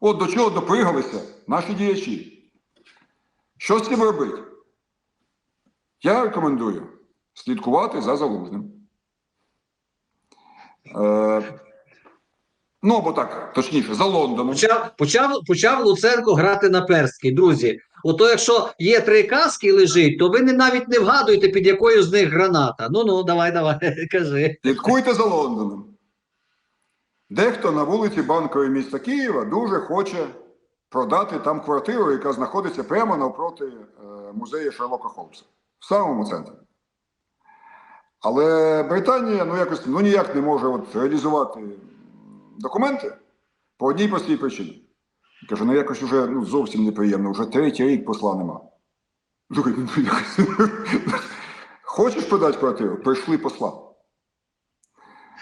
От до чого допригалися наші діячі. Що з цим робити? Я рекомендую слідкувати за залужним. Е, ну, або так, точніше, за Лондоном. Почав, почав, почав Луценко грати на перський. Друзі, ото якщо є три каски лежить, то ви не навіть не вгадуєте, під якою з них граната. Ну ну, давай, давай, кажи. Слідкуйте за Лондоном. Дехто на вулиці Банкової міста Києва дуже хоче продати там квартиру, яка знаходиться прямо навпроти е, музею Шерлока Холмса, в самому центрі. Але Британія ну, якось ну, ніяк не може от, реалізувати документи по одній простій причині. Каже, ну якось уже ну, зовсім неприємно, вже третій рік посла нема. Ну, Хочеш продати квартиру? Прийшли посла.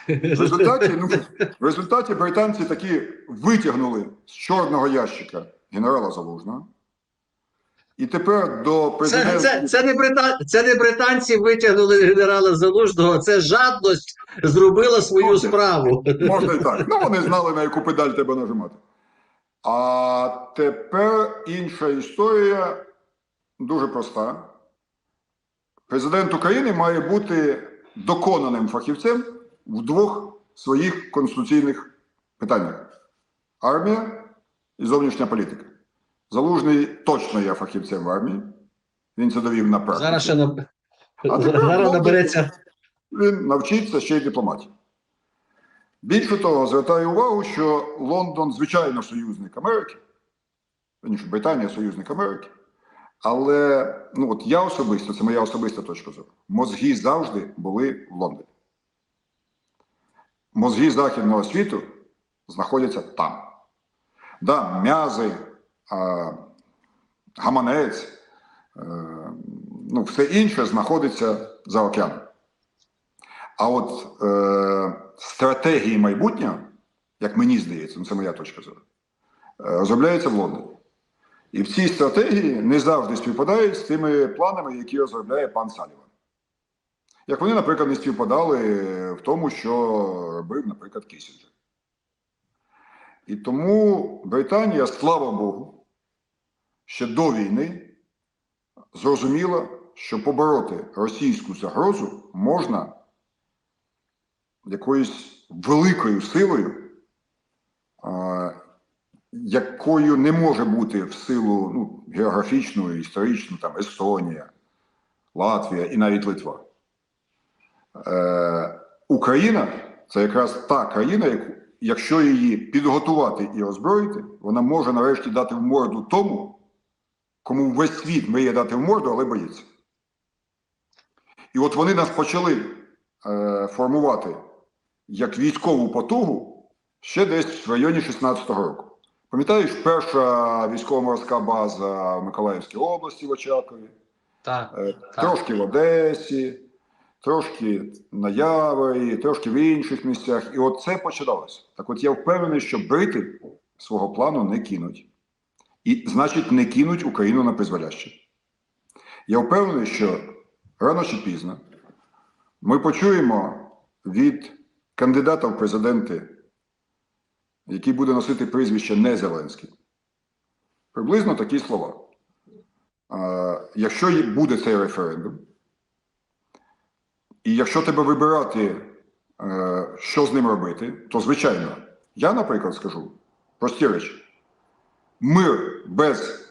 В результаті, ну, в результаті британці таки витягнули з чорного ящика генерала Залужного. І тепер до Це, президента. це, це, не брита... це не британці витягнули генерала Залужного, це жадність зробила свою Ну, справу. Можна і так. Ну, вони знали, на яку педаль треба нажимати. А тепер інша історія дуже проста. Президент України має бути доконаним фахівцем в двох своїх конституційних питаннях: армія і зовнішня політика. Залужний точно є фахівцем в армії. Він це довів на практиці. Зараз ще наб... А тепер зараз набереться. він навчиться ще й дипломатії. Більше того, звертаю увагу, що Лондон, звичайно, союзник Америки, верніше, Британія союзник Америки. Але ну, от я особисто, це моя особиста точка зору, мозги завжди були в Лондоні. Мозги Західного світу знаходяться там. Да, м'язи, гаманець, е, ну, все інше знаходиться за океаном. А от е, стратегії майбутнього, як мені здається, ну це моя точка зору, е, розробляються в Лондоні. І в цій стратегії не завжди співпадають з тими планами, які розробляє пан Саліван. Як вони, наприклад, не співпадали в тому, що робив, наприклад, Кісінджер. І тому Британія, слава Богу, ще до війни зрозуміла, що побороти російську загрозу можна якоюсь великою силою, якою не може бути в силу ну, географічну, історичну, там Естонія, Латвія і навіть Литва. Е, Україна це якраз та країна, яку, якщо її підготувати і озброїти, вона може нарешті дати в морду тому, кому весь світ мріє дати в морду, але боїться. І от вони нас почали е, формувати як військову потугу ще десь в районі 16-го року. Пам'ятаєш, перша військово-морська база в Миколаївській області в Очакові, Так. е, трошки в Одесі, трошки на Яворі, трошки в інших місцях. І от це починалося. Так от я впевнений, що брити свого плану не кинуть. І, значить, не кинуть Україну на призволяще. Я впевнений, що рано чи пізно ми почуємо від кандидата в президенти, який буде носити прізвище не Зеленський, приблизно такі слова. Якщо буде цей референдум, і якщо тебе вибирати, е, що з ним робити, то звичайно, я, наприклад, скажу прості речі: мир без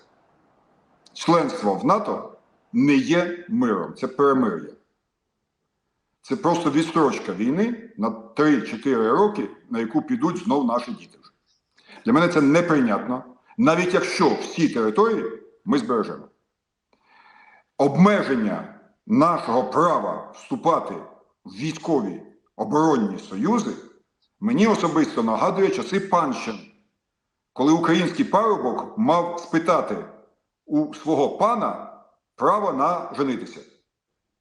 членства в НАТО не є миром, це перемир'я. Це просто відстрочка війни на 3-4 роки, на яку підуть знов наші діти. Для мене це неприйнятно, навіть якщо всі території ми збережемо. Обмеження нашого права вступати в військові оборонні союзи мені особисто нагадує часи панщини, коли український парубок мав спитати у свого пана право на женитися.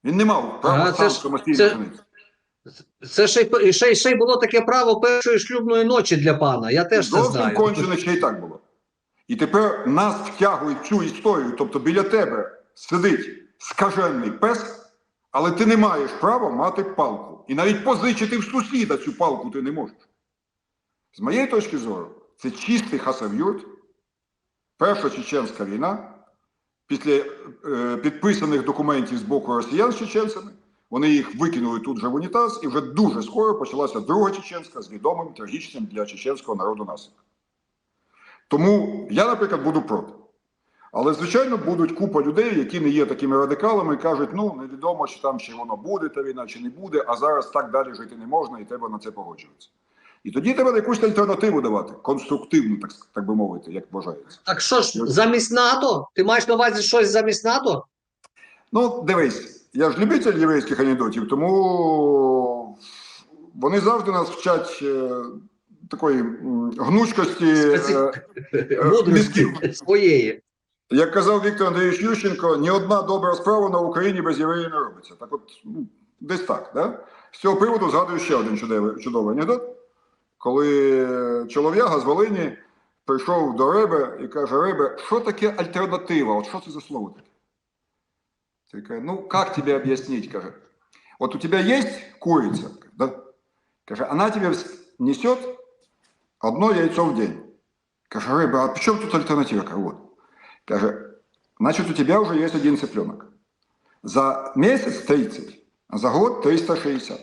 Він не мав права сам ж- самостійно це- женитися. Це ще, й- ще, й- ще було таке право першої шлюбної ночі для пана. Я теж це знаю. кончене ще й так було. І тепер нас втягують в цю історію. Тобто біля тебе сидить скажений пес, але ти не маєш права мати палку. І навіть позичити в сусіда цю палку ти не можеш. З моєї точки зору, це чистий хасавюрт, перша чеченська війна, після е, підписаних документів з боку росіян з чеченцями, вони їх викинули тут же в унітаз, і вже дуже скоро почалася друга чеченська з відомим трагічним для чеченського народу наслідком. Тому я, наприклад, буду проти. Але, звичайно, будуть купа людей, які не є такими радикалами, і кажуть, ну невідомо, чи там чи воно буде та війна, чи не буде, а зараз так далі жити не можна, і треба на це погоджуватися. І тоді треба якусь альтернативу давати, конструктивну, так, так би мовити, як вважається. Так що ж, замість НАТО? Ти маєш на увазі щось замість НАТО? Ну, дивись, я ж любитель єврейських анекдотів, тому вони завжди нас вчать е, такої м, гнучкості е, е, мізків. своєї. Як казав Віктор Андрійович Ющенко, ні одна добра справа на Україні без євреїв не робиться. Так от, ну, десь так. Да? З цього приводу згадую ще один чудовий, чудовий анекдот, коли чолов'яга з Волині прийшов до Ребе і каже: Ребе, що таке альтернатива? От що це за слово таке? Той каже, ну, як тобі об'яснити? Каже, от у тебе є куриця, да? каже, вона тебе несет одно яйцо в день. Каже, Ребе, а при чому тут альтернатива? Каже. Каже, значит, у тебя уже есть один цыпленок. За месяц 30, а за год 360.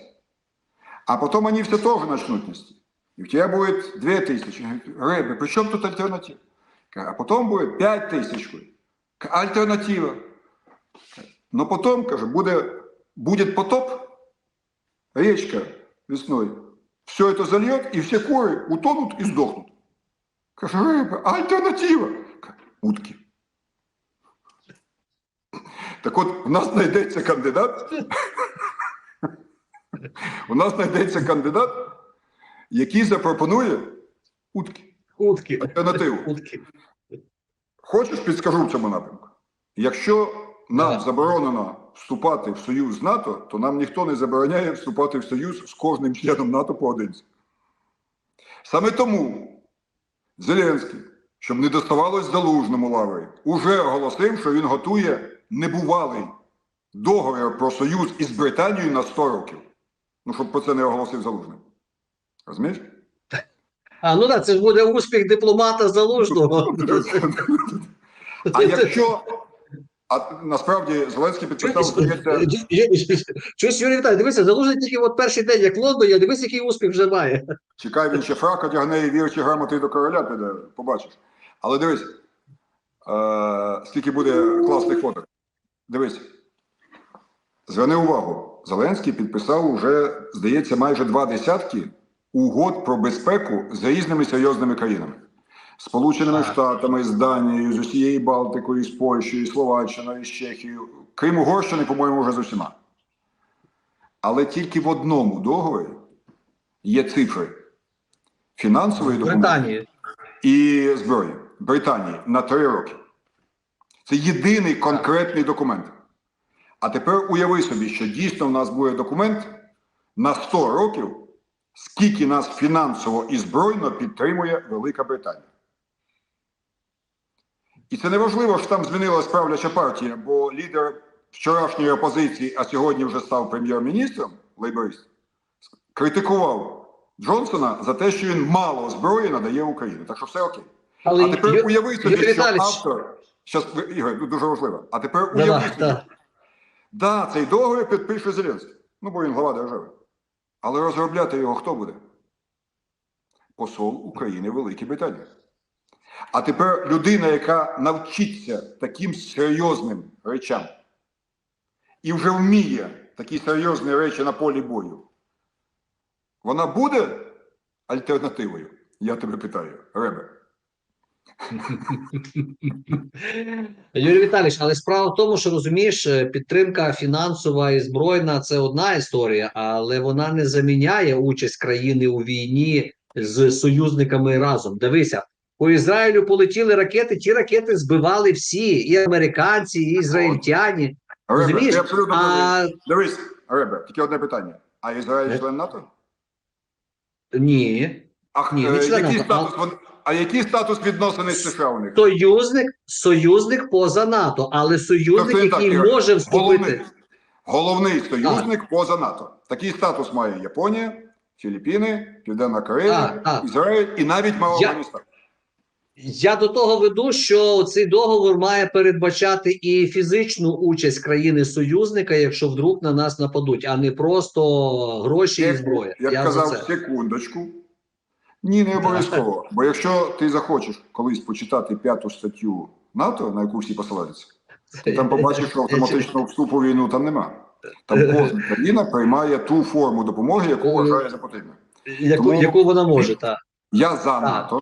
А потом они все тоже начнут нести. И у тебя будет 2000. Рэбе, при чем тут альтернатива? Каже, А потом будет 5000. Каже, Альтернатива. Но потом, каже, буде, будет потоп, речка весной. Все это зальет, и все куры утонут и сдохнут. Каже, Рэбе, а альтернатива? Каже, Утки. Так от, у нас знайдеться кандидат. У нас знайдеться кандидат, який запропонує утки, Утки. альтернативу. Утки. Хочеш, підскажу в цьому напрямку. Якщо нам Так. заборонено вступати в союз з НАТО, то нам ніхто не забороняє вступати в союз з кожним членом НАТО поодинці. Саме тому Зеленський, щоб не доставалось залужному лаври, уже оголосив, що він готує небувалий договір про союз із Британією на 100 років. Ну, щоб про це не оголосив залужний. Розумієш? А ну так, це ж буде успіх дипломата залужного. А якщо а насправді Зеленський підписав, здається, Чуєш, Юрій Віталій, дивися, залужний тільки от перший день, як в Лондоні, дивись, який успіх вже має. чекай, він ще фрак одягне і вірчі грамоти до короля піде, побачиш. Але дивись, е, скільки буде класних фоток. Дивись. Зверни увагу, Зеленський підписав уже, здається, майже два десятки угод про безпеку з різними серйозними країнами. Сполученими Штатами, з Данією, з усією Балтикою, з Польщею, з Словаччиною, з Чехією, крім Угорщини, по-моєму, вже з усіма. Але тільки в одному договорі є цифри фінансової допомоги і зброї Британії на три роки. Це єдиний конкретний документ. А тепер уяви собі, що дійсно в нас буде документ на 100 років, скільки нас фінансово і збройно підтримує Велика Британія. І це не важливо, що там змінилась правляча партія, бо лідер вчорашньої опозиції, а сьогодні вже став прем'єр-міністром, лейборист, критикував Джонсона за те, що він мало зброї надає Україні. Так що все окей. Але А тепер Ю- уяви собі, що автор. Щас, Ігор, дуже важливо. А тепер уяви так. Да, цей договір підпише Зеленський. Ну, бо він глава держави. Але розробляти його хто буде? Посол України в Великій Британії. А тепер людина, яка навчиться таким серйозним речам і вже вміє такі серйозні речі на полі бою, вона буде альтернативою? Я тебе питаю, Ребе. Юрій Віталійович, але справа в тому, що розумієш, е, підтримка фінансова і збройна це одна історія, але вона не заміняє участь країни у війні з союзниками разом. Дивися, по Ізраїлю полетіли ракети. Ті ракети збивали всі, і американці, і ізраїльтяні. Розумієш? А Дивись, Ребе, тільки одне питання. А Ізраїль Е? член НАТО? ні, А, Ні, е, не член НАТО, а який статус відносини з США у них? союзник, союзник поза НАТО, але союзник, Тобто так, який Ігор, може вступити. Головний, головний союзник поза НАТО. Такий статус має Японія, Філіппіни, Південна Корея, Так, так. Ізраїль і навіть Я- Афганістан. Я до того веду, що цей договор має передбачати і фізичну участь країни-союзника, якщо вдруг на нас нападуть, а не просто гроші і зброя. Як Я казав, секундочку. Ні, не обов'язково. Бо якщо ти захочеш колись почитати п'яту статтю НАТО, на яку всі посилаються, ти там побачиш, що автоматичного вступу в війну там нема. Там кожна країна приймає ту форму допомоги, яку вважає за потрібне. яку, Тому- яку вона може, так. Я за НАТО,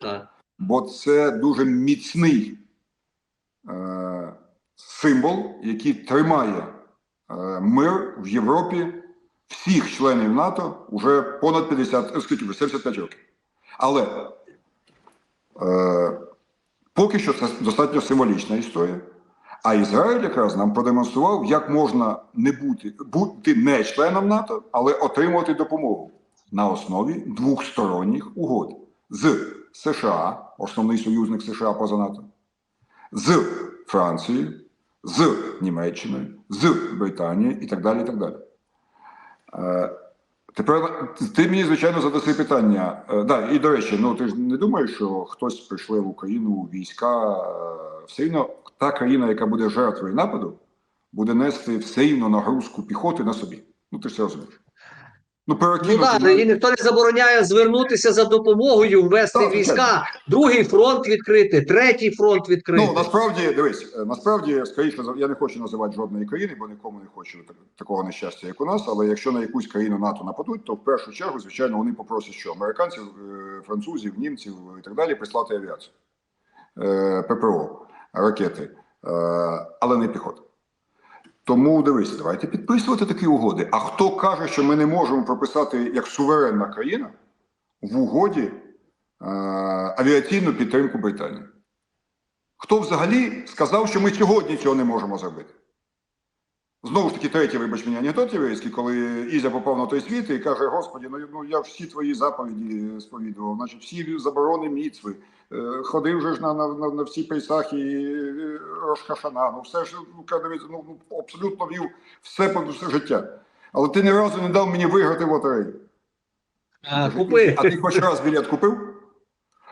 бо це дуже міцний е, символ, який тримає е, мир в Європі всіх членів НАТО вже понад 50, е, скільки вже, 75 років. Але е, поки що це достатньо символічна історія. А Ізраїль якраз нам продемонстрував, як можна не бути, бути не членом НАТО, але отримувати допомогу на основі двохсторонніх угод з США, основний союзник США поза НАТО, з Францією, з Німеччиною, з Британією і так далі. І так далі. Тепер ти мені, звичайно, задаси питання. Е, да, і до речі, ну ти ж не думаєш, що хтось прийшли в Україну війська. е, Все рівно та країна, яка буде жертвою нападу, буде нести все рівно нагрузку піхоти на собі. Ну ти ж це розумієш. Ну, Ну перекинути. так, на- і ніхто не забороняє звернутися за допомогою, ввести Так, війська, другий фронт відкрити, третій фронт відкрити. Ну насправді дивись, е, насправді скоріше я не хочу називати жодної країни, бо нікому не хочу такого нещастя, як у нас. Але якщо на якусь країну НАТО нападуть, то в першу чергу, звичайно, вони попросять що американців, е, французів, німців і так далі прислати авіацію, Е, ППО, ракети, але не піхота. Тому дивись, давайте підписувати такі угоди. А хто каже, що ми не можемо прописати як суверенна країна в угоді е, авіаційну підтримку Британії? Хто взагалі сказав, що ми сьогодні цього не можемо зробити? Знову ж таки, третій, вибач мені, анекдот єврейський, коли Ізя попав на той світ і каже: Господі, ну, ну я всі твої заповіді сповідував, значить, всі заборони міцви, е, ходив же ж на, на, на, на всі Пейсахи, е, Рошхашана, ну все ж ну, ну, ну, абсолютно вів все по все життя. Але ти ні разу не дав мені виграти в лотерею. а, купи. А ти хоч раз білет купив?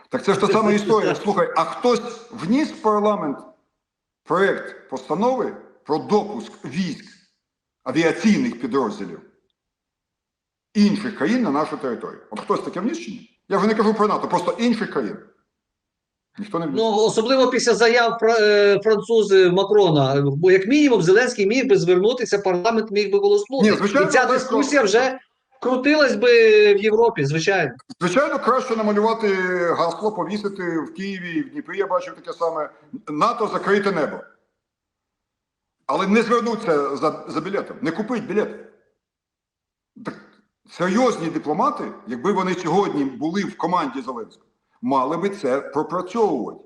Так це ж та сама історія. Слухай, а хтось вніс в парламент проєкт постанови про допуск військ авіаційних підрозділів інших країн на нашу територію. От хтось таке вніс чи ні? Я вже не кажу про НАТО, просто інших країн. Ніхто не. Ну, особливо після заяв е, французи Макрона. Бо як мінімум Зеленський міг би звернутися, парламент міг би голоснути. Ні, звичайно, І ця дискусія вже крутилась би в Європі, звичайно. Звичайно, краще намалювати гасло, повісити в Києві в Дніпрі. Я бачив таке саме НАТО закрите небо. Але не звернуться за, за білетом, не купить білет. Так, серйозні дипломати, якби вони сьогодні були в команді Зеленського, мали би це пропрацьовувати.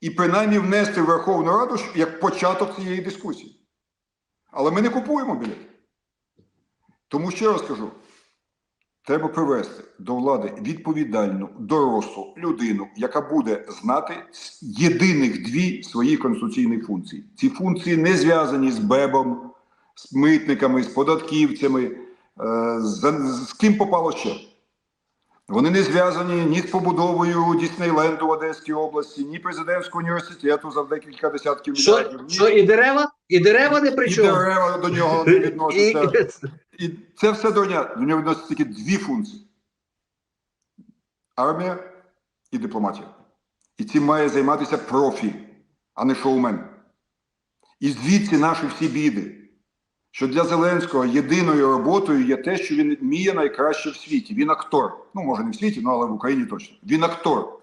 І принаймні внести в Верховну Раду як початок цієї дискусії. Але ми не купуємо білет. Тому ще раз кажу: Треба привести до влади відповідальну, дорослу людину, яка буде знати єдиних дві свої конституційні функції. Ці функції не зв'язані з БЕБом, з митниками, з податківцями, е, з ким попало ще. Вони не зв'язані ні з побудовою Діснейленду в Одеській області, ні президентського університету за декілька десятків Що, мільярдів. ні- що і дерева? І дерева не при і чому. дерева до нього не відносяться. І- І це все дурня. До нього відносяться тільки дві функції: армія і дипломатія. І цим має займатися профі, а не шоумен. І звідси наші всі біди. Що для Зеленського єдиною роботою є те, що він вміє найкраще в світі. Він актор. Ну, може, не в світі, ну, але в Україні точно. Він актор.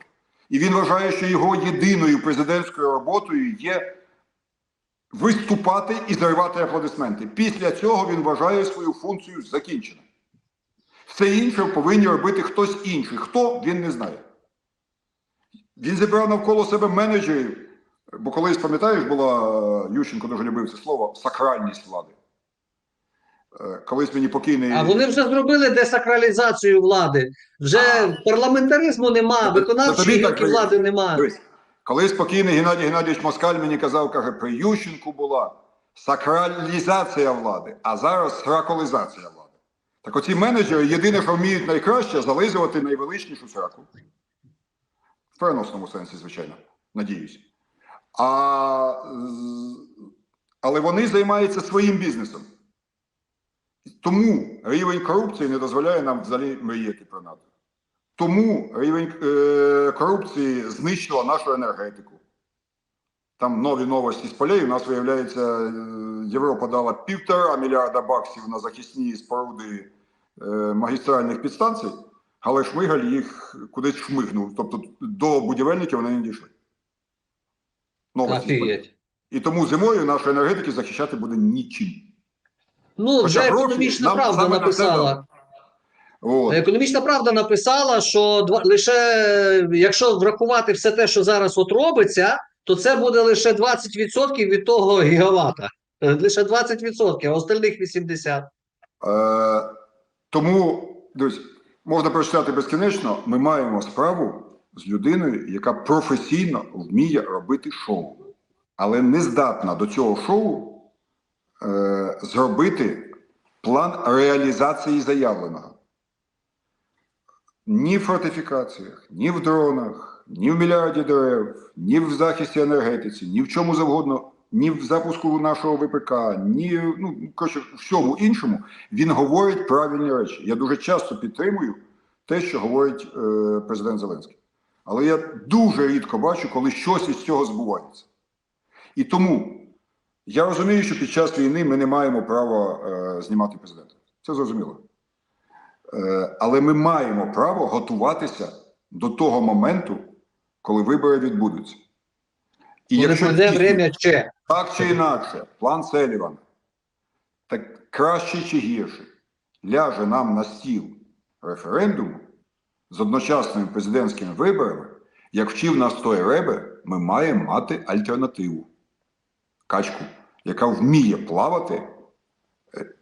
І він вважає, що його єдиною президентською роботою є виступати і заривати аплодисменти. Після цього він вважає свою функцію закінчено. Все інше повинні робити хтось інший. Хто він не знає. Він зібрав навколо себе менеджерів. Бо колись, пам'ятаєш, була Ющенко дуже любив це слово сакральність влади. Е, Колись мені покійний. А вони вже зробили десакралізацію влади. Вже парламентаризму нема, виконавчої так гілки влади нема. Дивись, колись покійний Геннадій Геннадійович Москаль мені казав, каже, при Ющенку була сакралізація влади, а зараз сраколізація влади. Так оці менеджери єдине, що вміють найкраще, зализувати найвеличнішу сраку. В переносному сенсі, звичайно. надіюсь. А, але вони займаються своїм бізнесом. Тому рівень корупції не дозволяє нам взагалі мріяти про НАТО. Тому рівень е, корупції знищила нашу енергетику. Там нові новості з полей. У нас виявляється, е, Європа дала півтора мільярда баксів на захисні споруди е, магістральних підстанцій, але Шмигаль їх кудись шмигнув. Тобто до будівельників вони не дійшли. Новості. І тому зимою нашої енергетики захищати буде нічим. Ну, Хоча вже гроші економічна нам правда саме на це написала. От. Економічна правда написала, що два, лише якщо врахувати все те, що зараз от робиться, то це буде лише 20% від того гігавата. Е, Лише 20%, а остальних 80%. Е, тому, дивись, можна прочитати безкінечно, ми маємо справу з людиною, яка професійно вміє робити шоу, але не здатна до цього шоу е, зробити план реалізації заявленого. Ні в фортифікаціях, ні в дронах, ні в мільярді дерев, ні в захисті енергетиці, ні в чому завгодно, ні в запуску нашого ВПК, ні ну, коротше, всьому іншому він говорить правильні речі. Я дуже часто підтримую те, що говорить е, президент Зеленський. Але я дуже рідко бачу, коли щось із цього збувається. І тому я розумію, що під час війни ми не маємо права е, знімати президента. Це зрозуміло. Е, але ми маємо право готуватися до того моменту, коли вибори відбудуться. І прийде дійсно время ще. так чи інакше, план Селівана, так краще чи гірше, ляже нам на стіл референдуму з одночасними президентськими виборами, як вчив нас той Ребе, ми маємо мати альтернативу. Качку, яка вміє плавати, е,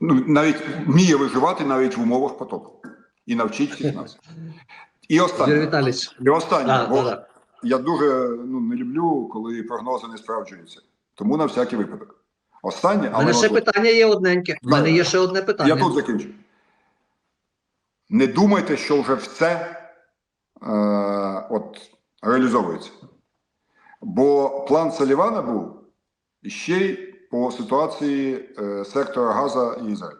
ну, навіть вміє виживати навіть в умовах потопу. І навчить всіх нас. І останнє. І останнє. Бо да, да. я дуже ну, не люблю, коли прогнози не справджуються. Тому на всякий випадок. Останнє, У але мене ще важливе. питання є одненьке. У мене є ще одне питання. я тут закінчу. Не думайте, що вже все е, от, реалізовується. Бо план Салівана був ще й по ситуації е, сектора Газа і Ізраїля.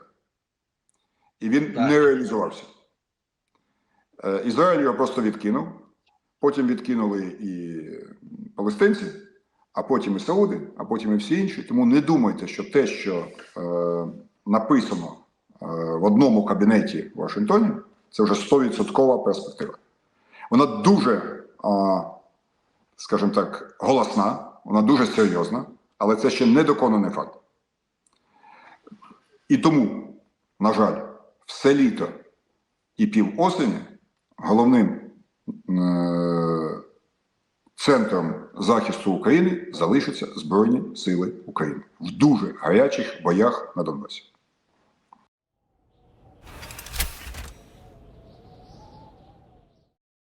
І він Так. не реалізувався. Е, Ізраїль його просто відкинув, потім відкинули і палестинці, а потім і Сауди, а потім і всі інші. Тому не думайте, що те, що е, написано е, в одному кабінеті в Вашингтоні, це вже 100% перспектива. Вона дуже, скажімо так, голосна, вона дуже серйозна, але це ще не доконаний факт. І тому, на жаль, все літо і пів осені головним е, центром захисту України залишаться Збройні Сили України в дуже гарячих боях на Донбасі.